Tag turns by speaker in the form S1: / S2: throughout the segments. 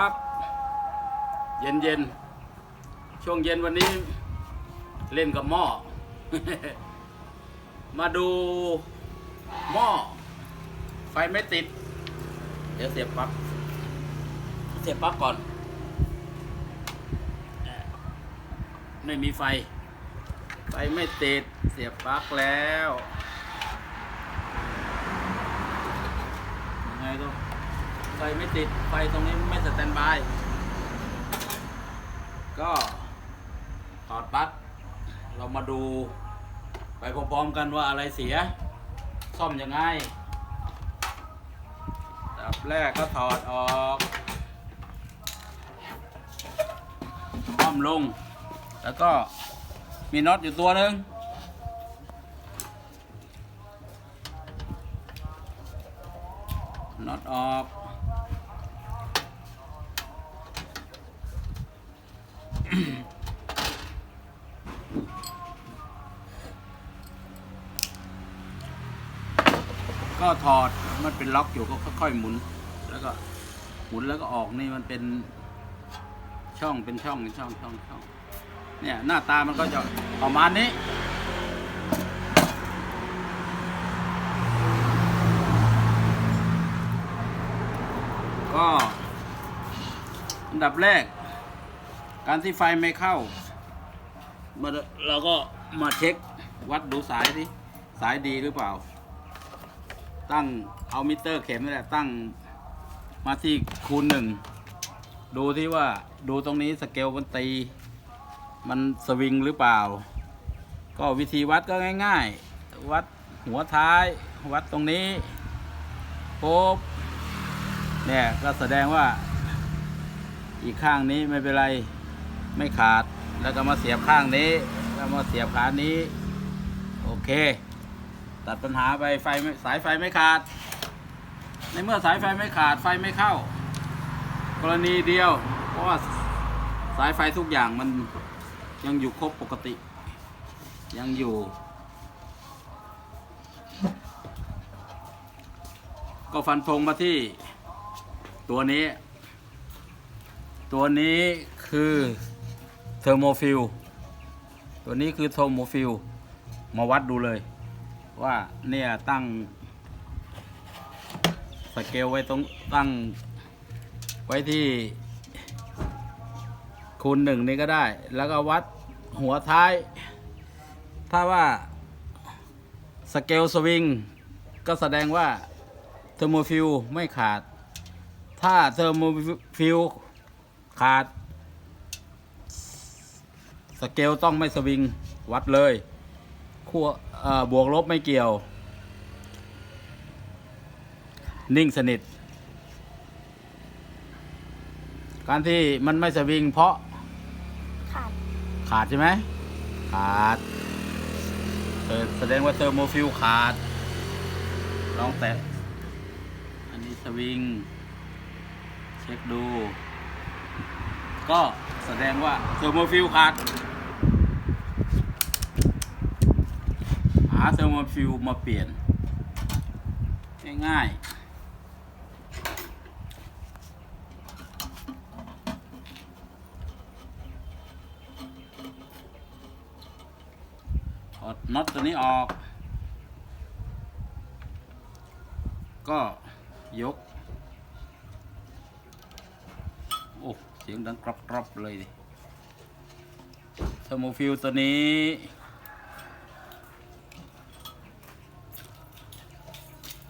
S1: ครับ เย็นเย็นช่วงเย็นวันนี้เล่นกับหม้อ มาดูหม้อ ไฟไม่ติด เดี๋ยวเสียบปลั๊กเสียบปลั๊กก่อน ไม่มีไฟ ไฟไม่ติด เสียบปลั๊กแล้ว ยังไงก็ ไฟไม่ติด ไฟตรงนี้ไม่สแตนบาย ก็ถอดปลั๊กเรามาดูไปพร้อมๆกันว่าอะไรเสีย ซ่อมยังไงดับแรกก็ถอดออกคว่ำลง แล้วก็มีน็อตอยู่ตัวหนึ่งน็อตออก อดมันเป็นล็อกอยู่ก็ค่อยๆหมุน แล้วก็หมุนแล้วก็ออกนี่มันเป็นช่องเป็นช่องเป็นช่องช่องช่องเนี่ยหน้าตามันก็จะประมาณนี้ก็อันดับแรก การที่ไฟไม่เข้ามาเราก็มาเช็ควัดดูสายสิสายดีหรือเปล่า ตั้งเอามิเตอร์เข็มนี่แหละตั้งมาที่คูณหนึ่งดูที่ว่าดูตรงนี้สเกลมันตี มันสวิงหรือเปล่า ก็วิธีวัดก็ง่าย ๆ วัดหัวท้าย วัดตรงนี้ปุ๊บเนี่ยก็แสดงว่า อีกข้างนี้ไม่เป็นไรไม่ขาดแล้วก็มาเสียบข้างนี้ แล้วมาเสียบขานี้ โอเค ตัดปัญหาไปไฟสายไฟไม่ขาด ในเมื่อสายไฟไม่ขาดไฟไม่เข้า กรณีเดียว เพราะว่าสายไฟทุกอย่างมันยังอยู่ครบปกติ ยังอยู่ ก็ฟันธงมาที่ตัวนี้ ตัวนี้คือเทอร์โมฟิลตัวนี้คือเทอร์โมฟิลมาวัดดูเลย ว่าเนี่ยตั้งสเกลไว้ตรงตั้งไว้ที่คูณหนึ่งนี่ก็ได้ แล้วก็วัดหัวท้าย ถ้าว่าสเกลสวิงก็แสดงว่าเทอร์โมฟิลไม่ขาด ถ้าเทอร์โมฟิลขาด สเกลต้องไม่สวิงวัดเลย ขั้วเอ่อบวกลบไม่เกี่ยว นิ่งสนิท การที่มันไม่สวิงเพราะ
S2: ขาด
S1: ขาดใช่ไหม ขาดเออแสดงว่าเทอร์โมฟิลขาด ลองแตะ อันนี้สวิง เช็คดู ก็แสดงว่าเทอร์โมฟิลขาด หา เทอร์โมฟิลมาเปลี่ยน ง่ายๆถอดน็อตตัวนี้ออก ก็ยก โอ้ เสียงดังกรอบๆเลยเทอร์โมฟิลตัวนี้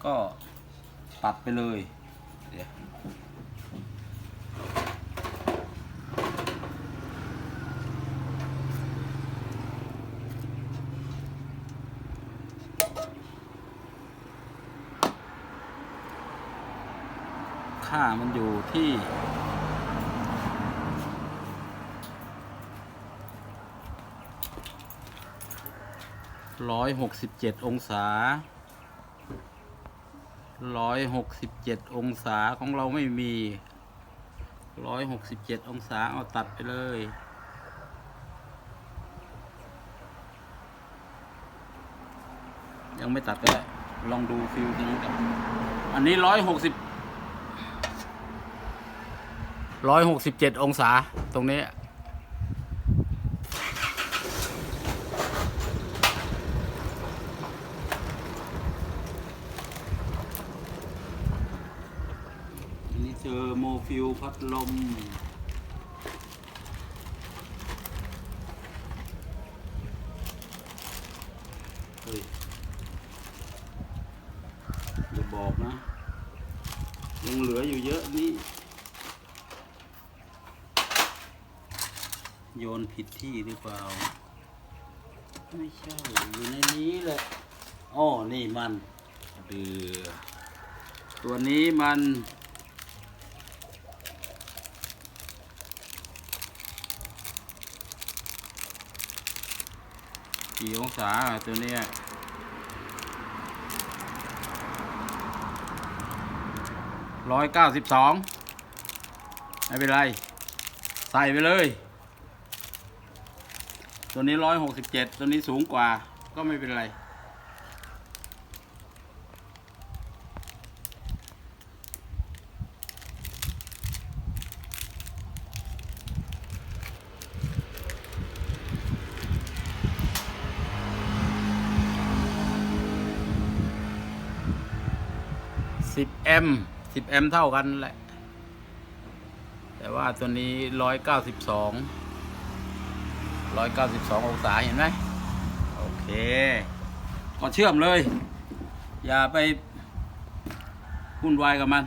S1: ก็ตัดไปเลยเดี๋ยวค่ามันอยู่ที่ร้อยหกสิบเจ็ดองศา ร้อยหกสิบเจ็ดองศาของเราไม่มีร้อยหกสิบเจ็ดองศาเอาตัดไปเลยยังไม่ตัดก็ได้ลองดูฟิลตรงนี้กันอันนี้ร้อยหกสิบร้อยหกสิบเจ็ดองศาตรงนี้ อันนี้เจอโม ฟิลพัดลม เฮ้ยอย่าบอกนะ ยังเหลืออยู่เยอะนี่ โยนผิดที่หรือเปล่า ไม่ใช่ อยู่ในนี้แหละอ้อนี่มันเดือตัวนี้มัน กี่องศาตัวเนี้ยร้อยเก้าสิบสองไม่เป็นไร ใส่ไปเลย ตัวนี้ร้อยหกสิบเจ็ดตัวนี้สูงกว่าก็ไม่เป็นไร สิบแอมสิบแอมเท่ากันแหละ แต่ว่าตัวนี้ร้อยเก้าสิบสองร้อยเก้าสิบสององศาเห็นไหมโอเคก็เชื่อมเลย อย่าไปวุ่นวายกับมัน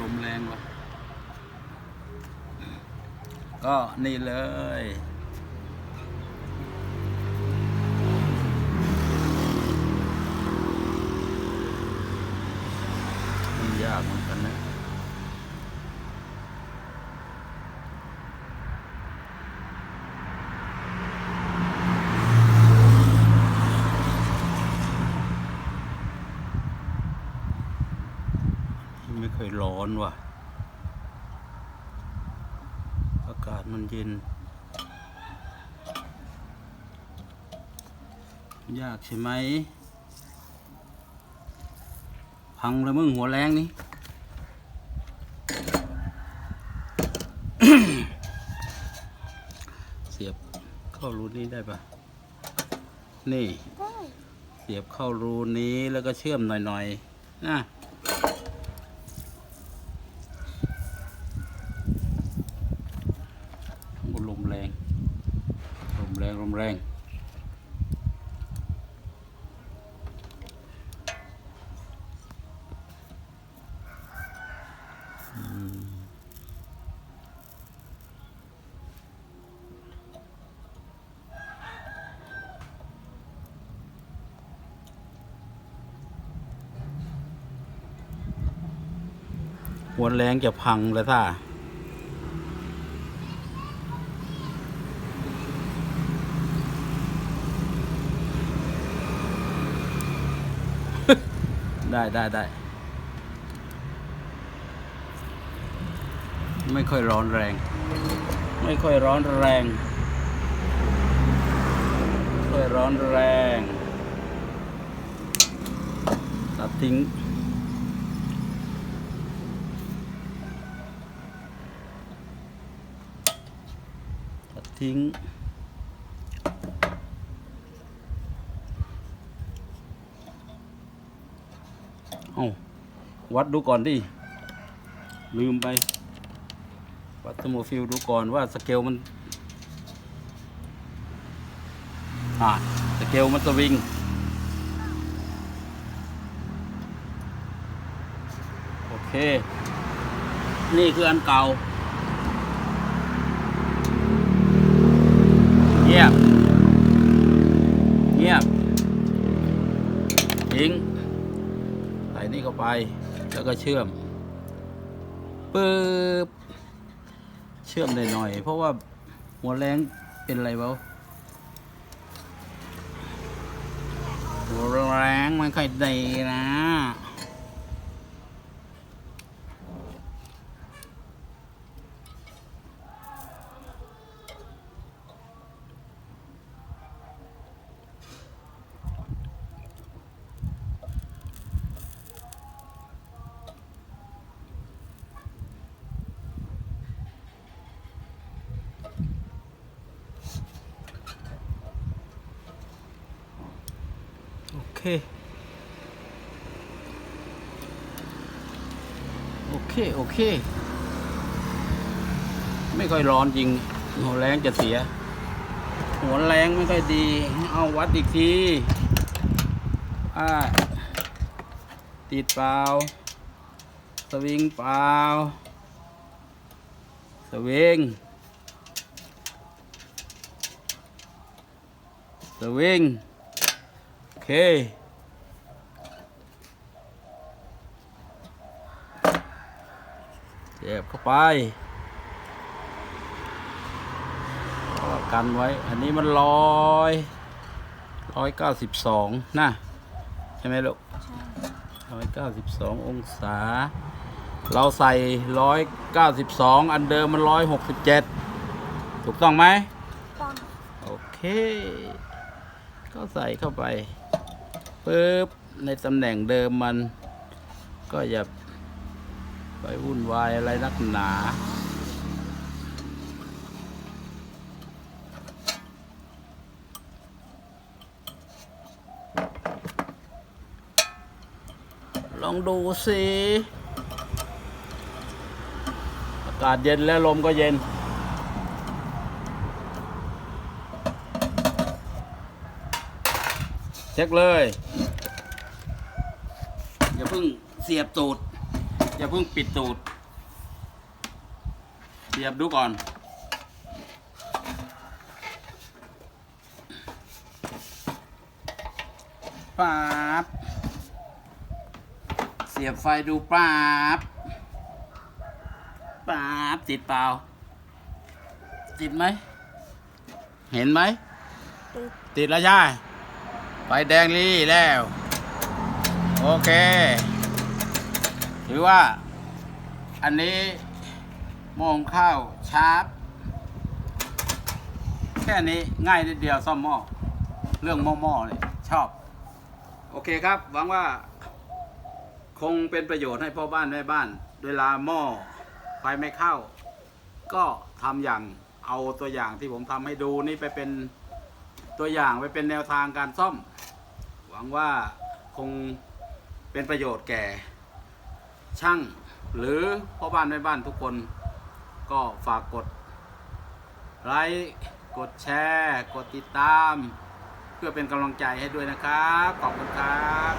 S1: ลมแรงว่ะก็นี่เลย มันยากมือน กันนะไม่เคยร้อนว่ะ อากาศมันเย็น ยากใช่ไหม พังแล้วมึงหัวแรงนี่เสียบเข้ารูนี้ได้ปะนี่
S2: ได้
S1: เสียบเข้ารูนี้แล้วก็เชื่อมหน่อยๆนะโอ้ลมแรง ลมแรง ลมแรง อืม หัวแรงจะพังแล้วท่าได้ได้ได้ ไม่ค่อยร้อนแรง ไม่ค่อยร้อนแรงค่อยร้อนแรง ตัดทิ้ง ทิ้ง เอาวัดดูก่อนดิ ลืมไป วัดสโมฟิลดูก่อนว่าสเกลมันอ่าสเกลมันสวิงโอเค นี่คืออันเก่า งียบ เงียบทิ้งใส่นี่เข้าไป แล้วก็เชื่อมปึ๊บเชื่อมได้หน่อยเพราะว่าหัวแรงเป็นอะไรเปล่าหัวแรงมันค่อยดีนะ อ เคโอเค โอเค ไม่ค่อยร้อนจริง หัวแรงจะเสีย หัวแรงไม่ค่อยดี เอาวัดอีกทีอ่าติดเปล่า สวิงเปล่า สวิง สวิง เคเจ็บเข้าไปก็กันไว้ อันนี้มันร้อยร้อยเก้าสิบสองนะใช่ไหมลูก
S2: ใช่
S1: ร้อยเก้าสิบสององศา เราใส่ร้อยเก้าสิบสองอันเดิมมันร้อยหกสิบเจ็ดถูกต้องไหม
S2: ต้อง
S1: โอเค ก็ใส่เข้าไป ปึ๊บในตำแหน่งเดิมมัน ก็อย่าไปวุ่นวายอะไรนักหนาลองดูสิ อากาศเย็นแล้วลมก็เย็น เช็คเลย อย่าเพิ่งเสียบตูด อย่าเพิ่งปิดตูด เสียบดูก่อน ป๊าบ เสียบไฟดูป๊าบ ป๊าบ ติดเปล่า ติดไหม เห็นไหม
S2: ติด
S1: ติดแล้วใช่ไฟแดงลี่แล้ว โอเค ถือว่า อันนี้โมงข้าวชาร์ปแค่นี้ง่ายนิดเดียวซ่อมหม้อเรื่องหม้อหม้อเนี่ยชอบ โอเคครับ หวังว่า คงเป็นประโยชน์ให้พ่อบ้านแม่บ้าน เวลาหม้อไฟไม่เข้า ก็ทำอย่างเอาตัวอย่างที่ผมทำให้ดูนี่ไปเป็นตัวอย่างไปเป็นแนวทางการซ่อม หวังว่าคงเป็นประโยชน์แก่ ช่างหรือพ่อบ้านแม่บ้านทุกคนก็ฝากกดไลค์กดแชร์ กดติดตาม เพื่อเป็นกำลังใจให้ด้วยนะครับ ขอบคุณครับ